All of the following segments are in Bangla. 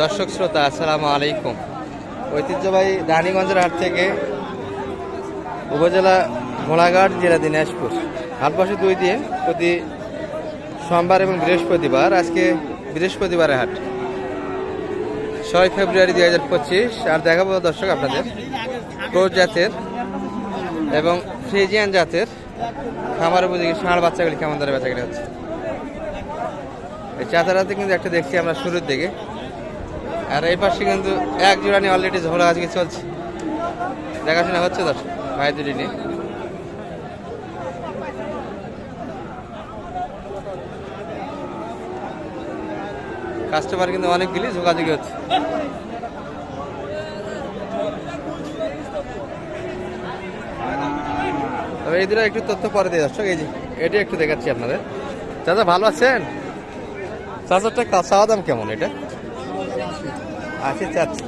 দর্শক শ্রোতা, আসসালামু আলাইকুম। ঐতিহ্যবাহী রানীগঞ্জের হাট থেকে উপজেলা ঘোড়াঘাট জেলা দিনাজপুর। হাট বসে দুই দিয়ে প্রতি সোমবার এবং বৃহস্পতিবার, আজকে বৃহস্পতিবারের হাট। ছয় ফেব্রুয়ারি দুই হাজার পঁচিশ, আর দেখাবো দর্শক আপনাদের। ক্রোজ জাতের এবং ফ্রিজিয়ান জাতের খামার উপযোগী ষাঁড় বাচ্চাগুলি কেমন ধরে বেচাকেটা হচ্ছে। এই চাতারাতে কিন্তু একটা দেখছি আমরা শুরুর দিকে। আর এই পাশে কিন্তু এক জোড়া নিয়ে অলরেডি ঝোড়া আজকে চলছে। দেখাশোনা হচ্ছে দর্শক ভাই দুটি নিয়ে। কাস্টমার কিন্তু অনেকগুলি যোগাযোগী হচ্ছে। তবে এই দুটো একটু তথ্য পরে দিয়ে দর্শক এই যে এটি একটু দেখাচ্ছি আপনাদের। চাচা ভালো আছেন? চাচারটা চাওয়া দাম কেমন এটা? আশি চাচ্ছি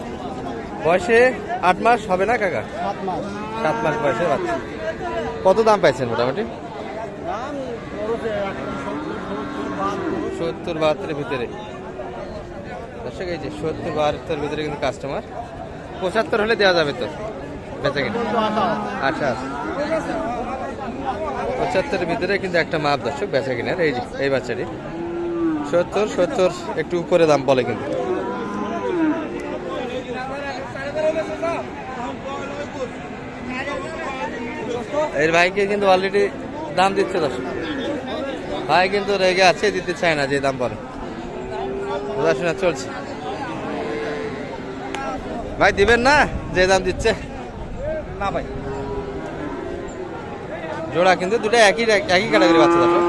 বয়সে আট মাস হবে না কাকা? সাত মাস। বয়সে বাচ্চা। কত দাম পাইছেন মোটামুটি? সত্তর, সত্তর, বাহাত্তর। সত্তর বাহাত্তরের ভিতরে। দর্শক এই যে সত্তর বাহাত্তর ভিতরে কিন্তু কাস্টমার পঁচাত্তর হলে দেওয়া যাবে তো? বেচা কিনা। আচ্ছা আচ্ছা। পঁচাত্তরের ভিতরে কিন্তু একটা মাপ দর্শক বেচা কিনার। এই যে এই বাচ্চাটি। সত্তর সত্তর একটু উপরে দাম বলে কিন্তু। এর ভাইকে কিন্তু অলরেডি দাম দিচ্ছে দর্শক। ভাই কিন্তু রেগে আছে, দিতে চায় না যে দাম বলে। বোঝাশোনা চলছে। ভাই দিবেন না? যে দাম দিচ্ছে। না ভাই। জোড়া কিন্তু দুটো একই একই ক্যাটাগরি বাচ্চা দর্শক।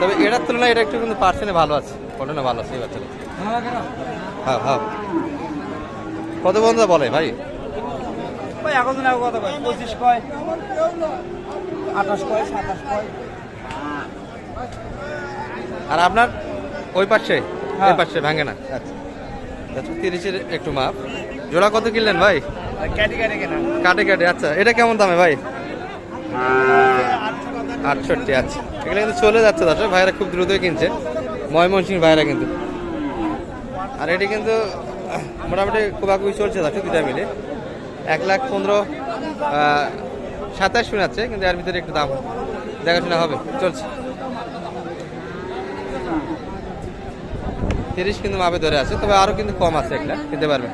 তবে এটার তুলনায় এটা একটু কিন্তু পার্সেন্টে ভালো আছে। ঘটনা ভালো আছে এই বাচ্চাটা। হ্যাঁ হ্যাঁ। কত বন্ধু বলে ভাই? ভাই এখন দিন কথা কয়? পঁচিশ কয়? আঠাশ কয় সাতাশ কয়? আর আপনার? ওই পাশে? ওই হ্যাঁ। পাশে ভাঙে না। আচ্ছা। আচ্ছা তিরিশের একটু মাপ। জোড়া কত কিনলেন ভাই? কাটে কাটে আচ্ছা। এটা কেমন দামে ভাই? আটষট্টি আচ্ছা। এগুলো কিন্তু চলে যাচ্ছে দর্শক ভাইরা খুব দ্রুতই কিনছে। ময়মনসিং ভাইরা কিন্তু। আর এটি কিন্তু মোটামুটি কুবাকুবি চলছে দর্শক দুটা মিলে। এক লাখ পনেরো সাতাশ শোনাচ্ছে কিন্তু এর ভিতরে একটু দাম দেখাশোনা হবে, চলছে। তিরিশ কিন্তু মাপে ধরে আছে, তবে আরও কিন্তু কম আছে একটা কিনতে পারবে।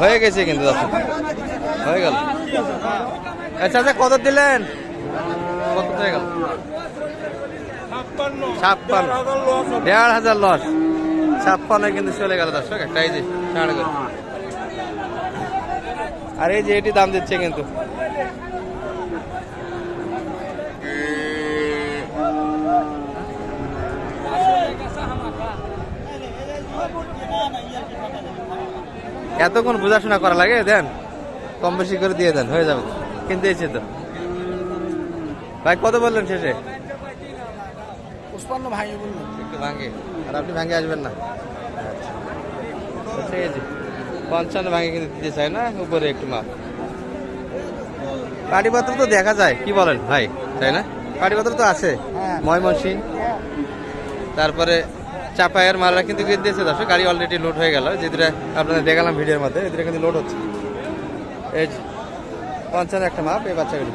হয়ে গেছে কিন্তু দর্শক হয়ে গেল। আচ্ছা আচ্ছা কত দিলেন? কত হয়ে গেল? ছাপ্পান্ন। দেড় হাজার লস। ছাপ্পান্ন কিন্তু চলে গেল দর্শক, একটা এই যে সাড়ে আর এই যে এটি দাম দিচ্ছে কিন্তু। এতক্ষণ বোঝাশোনা করা লাগে, দেন কম বেশি করে দিয়ে দেন, হয়ে যাবে। কিনতে এসে তো। ভাই, কত বললেন শেষে? পুষ্পান্ন ভাই বললেন একটু ভাঙে। আর আপনি ভাঙে আসবেন না। আচ্ছা এই যে পঞ্চান্ন ভাঙে কিন্তু দিতে চাই না উপরে একটু মাপ। কাটিপত্র তো দেখা যায় কি বলেন ভাই তাই না? কাটিপত্র তো আছে হ্যাঁ। ময়মনসিং তারপরে চাপায়ের মালরা কিন্তু দিয়েছে দর্শক গাড়ি অলরেডি লোড হয়ে গেল। যে দুটা আপনাদের দেখালাম ভিডিওর মধ্যে এই দুটা কিন্তু লোড হচ্ছে। এই পঞ্চান্ন একটা মাপ এই বাচ্চাগুলি।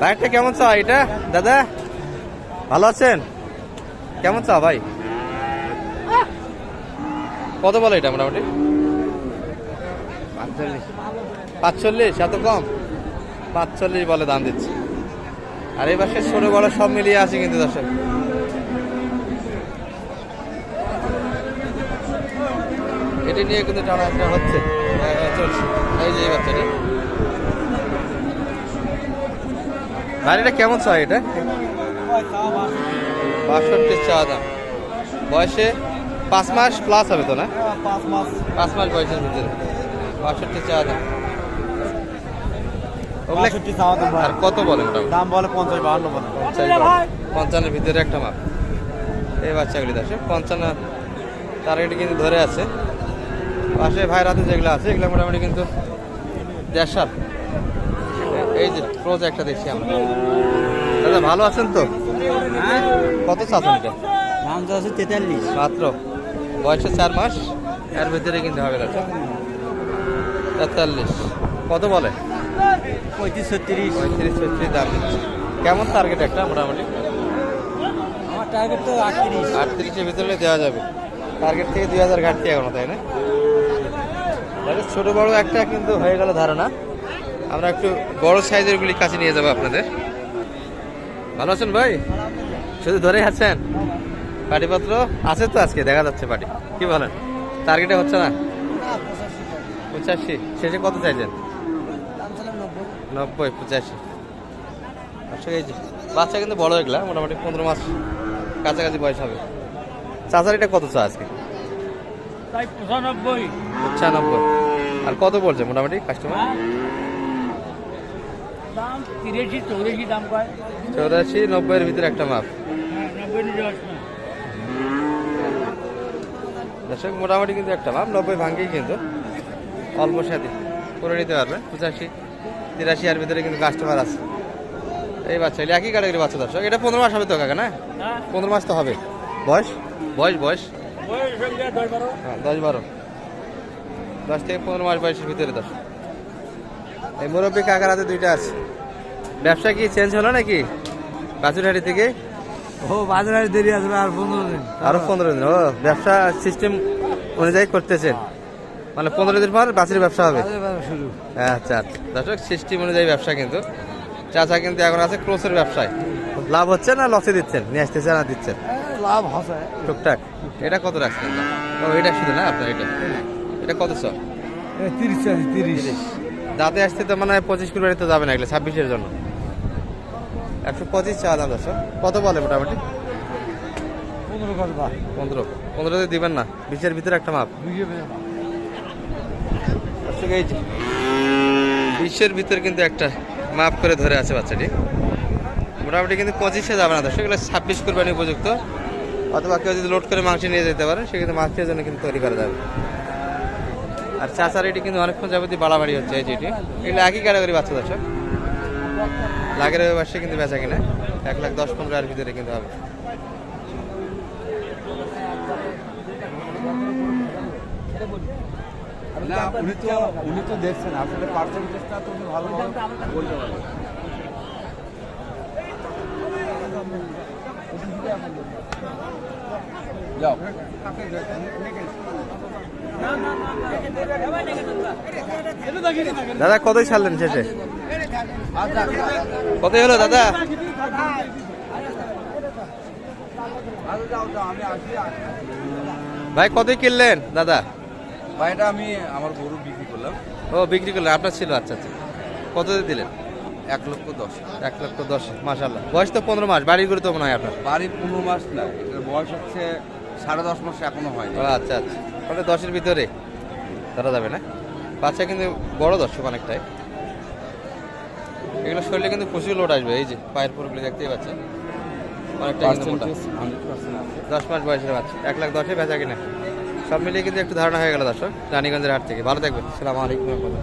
বাইকটা কেমন চা এটা দাদা ভালো আছেন? কেমন চা ভাই? কত বলে এটা মোটামুটি? পাঁচচল্লিশ। এত কম? পাঁচচল্লিশ বলে দাম দিচ্ছে। আর এই পাশে ছোট বড় সব মিলিয়ে আছে কিন্তু দর্শক। এটি নিয়ে কিন্তু টানা হচ্ছে। হ্যাঁ, চলছে। এই যে এই বাচ্চাটি। ভাই এটা কেমন চা এটা? বাষট্টি চা দাম। বয়সে পাঁচ মাস প্লাস হবে তো না? পাঁচ মাস পাঁচ মাস বয়সের ভিতরে। বাষট্টি চা দাম। চাওয়া আর কত বলেন দাম বলে পঞ্চাশ বাহান্ন পঞ্চান্নের ভিতরে একটা মাপ। এই বাচ্চাগুলি আসে পঞ্চান্ন টার্গেটে কিন্তু ধরে আছে। পাশে ভাই রাতে যেগুলো আছে এগুলো মোটামুটি কিন্তু দেড়শাল এই যে একটা দেখছি আমরা। দাদা ভালো আছেন তো? কত চাচ্ছেন এটা দাম তো আছে তেতাল্লিশ। মাত্র বয়সে চার মাস এর ভিতরে কিনতে হবে না তেতাল্লিশ। কত বলে? পঁয়ত্রিশ ছত্রিশ। পঁয়ত্রিশ ছত্রিশ দাম কেমন টার্গেট একটা মোটামুটি? আমার টার্গেট তো আটত্রিশ। আটত্রিশের ভিতরে দেওয়া যাবে। টার্গেট থেকে দুই হাজার ঘাটতি এখনও তাই না? তাহলে ছোট বড় একটা কিন্তু হয়ে গেল ধারণা। আমরা একটু বড় সাইজের গুলি কাছে নিয়ে যাব আপনাদের। ভালো আছেন ভাই? শুধু ধরেই আছেন? পাটিপত্র? আছে তো আজকে দেখা যাচ্ছে পাটি। কি বলেন? টার্গেটে হচ্ছে না? পঁচাশি। শেষে কত চাইছেন? নব্বই পঁচাশি। বাচ্চা কিন্তু বড় এগুলা মোটামুটি পনেরো মাস কাছাকাছি বয়স হবে। চাচার এটা কত চা আজকে? পঁচানব্বই। পঁচানব্বই। আর কত বলছে মোটামুটি কাস্টমার দাম তিরাশি চৌরাশি দাম কয়? চৌরাশি নব্বইয়ের ভিতরে একটা মাপ। হ্যাঁ না দর্শক মোটামুটি কিন্তু একটা মাপ নব্বই ভাঙ্গি কিন্তু অল্প সাথে করে নিতে পারবে। পঁচাশি তিরাশি আর ভিতরে কিন্তু কাস্টমার আছে। এই বাচ্চা এগুলো একই ক্যাটাগরি বাচ্চা দর্শক এটা পনেরো মাস হবে তো কাকা না? হ্যাঁ। পনেরো মাস তো হবে। বয়স? বয়স বয়স? দশ বারো। হ্যাঁ দশ বারো। দশ থেকে পনেরো মাস বয়সের ভিতরে দশ এই মুরব্বী কাকার হাতে দুইটা আছে। ব্যবসা কি চেঞ্জ হলো নাকি? বাছুরহাটি থেকে? ও বাজারে দেরি আসবে আর পনেরো দিন। আরও পনেরো দিন। ও ব্যবসা সিস্টেম অনুযায়ী করতেছেন। মানে পনেরো দিন পর বাছুরের ব্যবসা হবে। আচ্ছা আচ্ছা। দর্শক সিস্টেম অনুযায়ী ব্যবসা কিন্তু। চাচা কিন্তু এখন আছে ক্রোসের ব্যবসায়। লাভ হচ্ছে না লসে দিচ্ছেন? নিয়ে আসতেছে না দিচ্ছেন? লাভ হসে টুকটাক। এটা কত রাখছেন? ও এটা শুধু না আপনার এটা? এটা কত সব তিরিশ। তিরিশ। দাঁতে আসতে তো মানে পঁচিশ কুরবানি তো যাবে না এগুলো ছাব্বিশের জন্য। একশো পঁচিশ চা দাম দর্শক। কত বলে মোটামুটি? পনেরো পনেরো। পনেরোতে দিবেন না। বিশের ভিতরে একটা মাপ। বিশের ভিতরে কিন্তু একটা মাপ করে ধরে আছে বাচ্চাটি। মোটামুটি কিন্তু পঁচিশে যাবে না দর্শক। এগুলো ছাব্বিশ কুরবানি উপযুক্ত। অথবা কেউ যদি লোড করে মাংস নিয়ে যেতে পারে সেক্ষেত্রে মাংসের জন্য কিন্তু তৈরি করা যাবে। আর চাচার এটি কিন্তু অনেকক্ষণ যাবতীয় বাড়াবাড়ি হচ্ছে এই যেটি এগুলো একই ক্যাটাগরি বাচ্চা দর্শক লাগের ব্যবসা কিন্তু বেচা কিনা। এক লাখ দশ পনেরো এর ভিতরে কিন্তু হবে। না, উনি তো উনি তো দেখছেন, আসলে পার্সেন্টেজটা তো ভালো বলতে যাও। দাদা কতই ছাড়লেন শেষে? কতই হলো দাদা? ভাই কতই কিনলেন দাদা? ভাইটা আমি আমার গরু বিক্রি করলাম। ও বিক্রি করলেন আপনার ছিল আচ্ছা আচ্ছা। কত দিয়ে দিলেন? এক লক্ষ দশ। এক লক্ষ দশ মাসাল্লাহ বয়স তো পনেরো মাস বাড়ির করে তো মনে হয় আপনার। বাড়ি পনেরো মাস না এটার বয়স হচ্ছে সাড়ে দশ মাস এখনও হয় আচ্ছা আচ্ছা। তাহলে দশের ভিতরে ধরা যাবে না। বাচ্চা কিন্তু বড় দর্শক অনেকটাই। এগুলো শরীরে কিন্তু প্রচুর লোড আসবে এই যে পায়ের পুরগুলি দেখতেই পাচ্ছেন। অনেকটা দশ মাস বয়সের বাচ্চা এক লাখ দশে বেচা কিনা। সব মিলিয়ে কিন্তু একটু ধারণা হয়ে গেল দর্শক রানীগঞ্জের হাট থেকে। ভালো থাকবেন। সালাম আলাইকুম রহমতুল্লাহ।